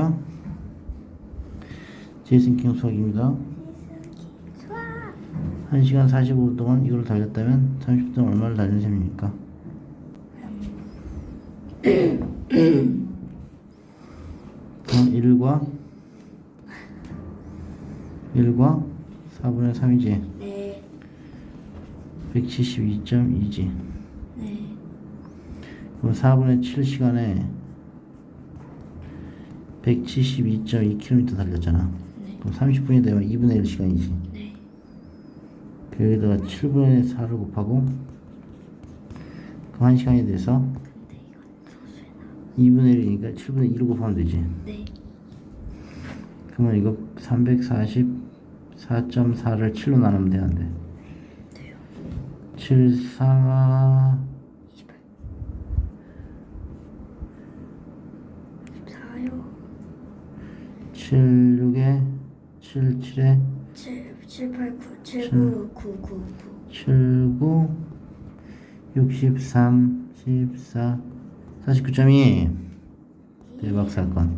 자, 제이슨 킹 수학입니다. 수학 1시간 45분 동안 이걸 달렸다면 30분 동안 얼마를 달린 셈입니까? 그럼 1과 1과 4분의 3이지 네 172.2지 네. 그럼 4분의 7시간에 172.2km 달렸잖아 네. 그럼 30분이 되면 2분의 1 시간이지 네. 그 여기다가 7분의 4를 곱하고 그럼 1시간이 돼서 근데 이건 소수에 2분의 나 1이니까 7분의 2를 곱하면 되지 네. 그러면 이거 344.4를 7로 나누면 되는데 돼요. 7, 4, 28. 14요. 7, 6에 7, 7에 7 7 8 9 7 9 9 9 9. 7, 9, 63, 14, 49.2 대박 사건